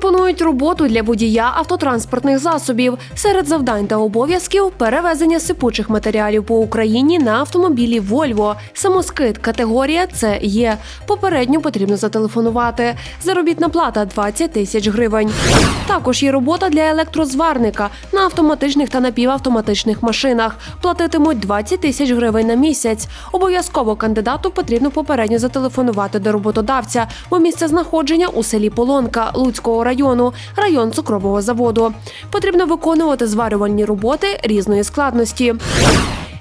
Пропонують роботу для водія автотранспортних засобів. Серед завдань та обов'язків перевезення сипучих матеріалів по Україні на автомобілі Volvo. Самоскид категорія С є. Попередньо потрібно зателефонувати. Заробітна плата 20 тисяч гривень. Також є робота для електрозварника на автоматичних та напівавтоматичних машинах. Платитимуть 20 тисяч гривень на місяць. Обов'язково кандидату потрібно попередньо зателефонувати до роботодавця, бо місце знаходження у селі Полонка Луцького району, район цукрового заводу. Потрібно виконувати зварювальні роботи різної складності.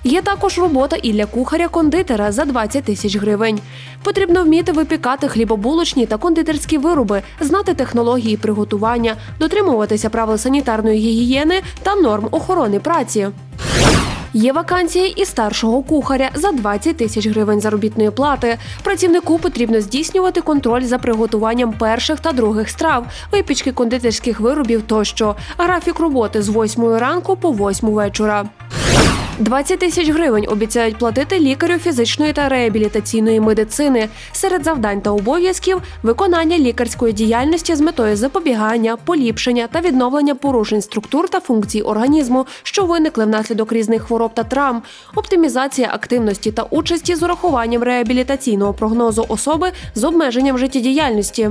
Є також робота і для кухаря-кондитера за 20 тисяч гривень. Потрібно вміти випікати хлібобулочні та кондитерські вироби, знати технології приготування, дотримуватися правил санітарної гігієни та норм охорони праці. Є вакансії і старшого кухаря за 20 тисяч гривень заробітної плати. Працівнику потрібно здійснювати контроль за приготуванням перших та других страв, випічки кондитерських виробів тощо. Графік роботи з 8 ранку по 8 вечора. 20 тисяч гривень обіцяють платити лікарю фізичної та реабілітаційної медицини. Серед завдань та обов'язків виконання лікарської діяльності з метою запобігання, поліпшення та відновлення порушень структур та функцій організму, що виникли внаслідок різних хвороб та травм, оптимізація активності та участі з урахуванням реабілітаційного прогнозу особи з обмеженням життєдіяльності.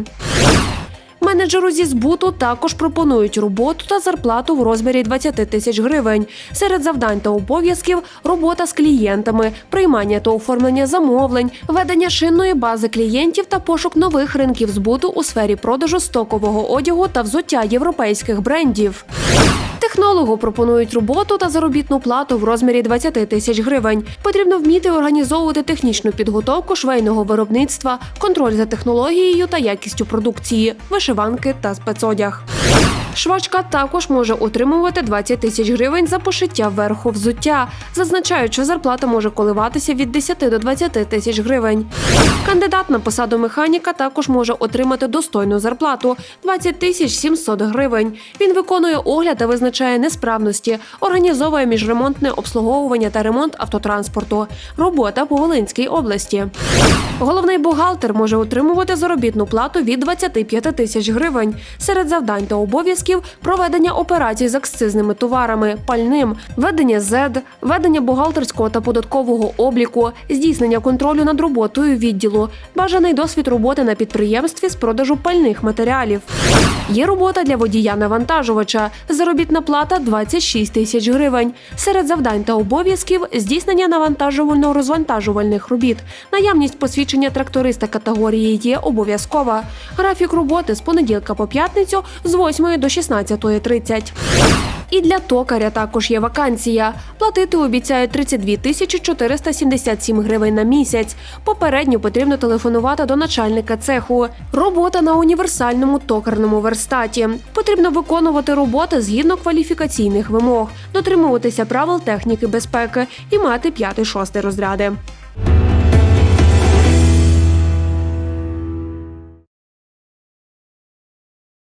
Менеджеру зі збуту також пропонують роботу та зарплату в розмірі 20 тисяч гривень. Серед завдань та обов'язків робота з клієнтами, приймання та оформлення замовлень, ведення шинної бази клієнтів та пошук нових ринків збуту у сфері продажу стокового одягу та взуття європейських брендів. Технологу пропонують роботу та заробітну плату в розмірі 20 тисяч гривень. Потрібно вміти організовувати технічну підготовку швейного виробництва, контроль за технологією та якістю продукції, вишиванки та спецодяг. Швачка також може отримувати 20 тисяч гривень за пошиття верху взуття. Зазначають, що зарплата може коливатися від 10 до 20 тисяч гривень. Кандидат на посаду механіка також може отримати достойну зарплату 20 тисяч 700 гривень. Він виконує огляд та визначає несправності, організовує міжремонтне обслуговування та ремонт автотранспорту. Робота по Волинській області. Головний бухгалтер може отримувати заробітну плату від 25 тисяч гривень. Серед завдань та обов'язків проведення операцій з акцизними товарами, пальним, ведення ЗЕД, ведення бухгалтерського та податкового обліку, здійснення контролю над роботою відділу, бажаний досвід роботи на підприємстві з продажу пальних матеріалів. Є робота для водія-навантажувача, заробітна плата 26 тисяч гривень. Серед завдань та обов'язків здійснення навантажувально-розвантажувальних робіт. Наявність посвідчення тракториста категорії є обов'язкова. Графік роботи з понеділка по п'ятницю з 8 до 16.30. І для токаря також є вакансія. Платити обіцяють 32 тисячі 477 гривень на місяць. Попередньо потрібно телефонувати до начальника цеху. Робота на універсальному токарному верстаті. Потрібно виконувати роботи згідно кваліфікаційних вимог, дотримуватися правил техніки безпеки і мати 5-6 розряди.